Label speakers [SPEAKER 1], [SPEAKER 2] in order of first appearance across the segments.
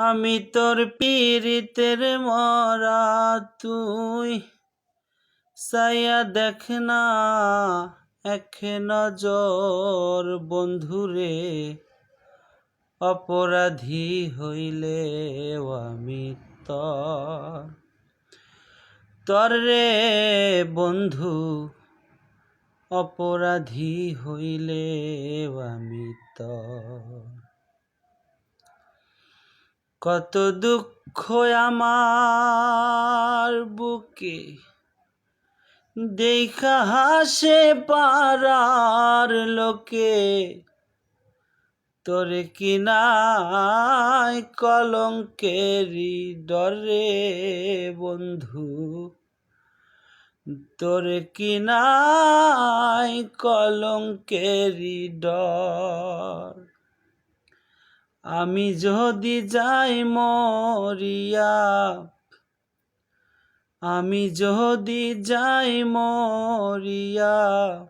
[SPEAKER 1] আমি তোর পীড়িতের মরা তুই। সাইয়া দেখ না, এক নজর বন্ধুরে, অপরাধী হইলে আমি তর। তর রে বন্ধু, অপরাধী হইলে আমি তর। কত দুঃখ আমার বুকে। দেখা হাসে পারার লোকে। তোরে কিনাই কলঙ্কেরি ডরে বন্ধু। তোরে কিনাই কলঙ্কেরি ডর আমি যদি যাই মরিয়া, আমি যদি যাই মরিয়া,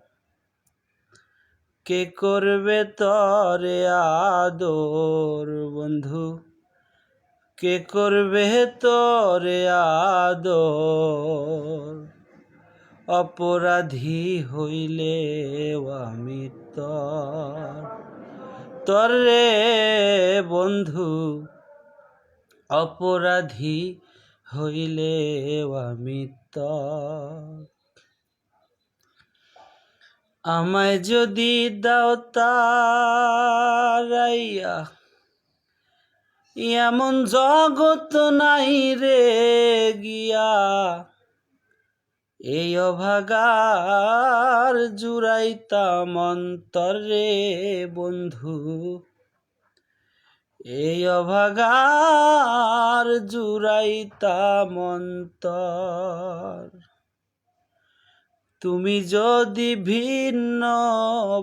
[SPEAKER 1] কে করবে তরে আদর বন্ধু? কে করবে তরে আদর? অপরাধী হইলে আমি তর। তরে বন্ধু অপরাধী হইলে আমি আমায় যদি দাও তারাইয়া এমন জগৎ নাই রে গিয়া। এই অভাগার জুড়াইতাম অন্তরে, বন্ধু। এই অভাগার জুড়াইতাম অন্তর। তুমি যদি ভিন্ন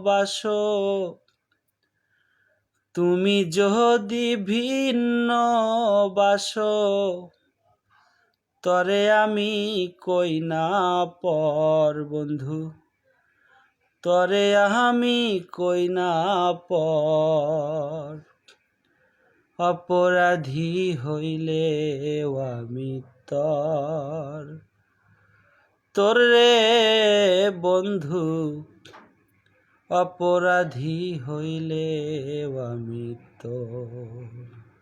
[SPEAKER 1] বাস, তুমি যদি ভিন্ন বাস তরে আমি কই না পর, বন্ধু? তরে আমি কই না পর। অপরাধী হইলে আমি তর। তোর বন্ধু, অপরাধী হইলে আমি তোর।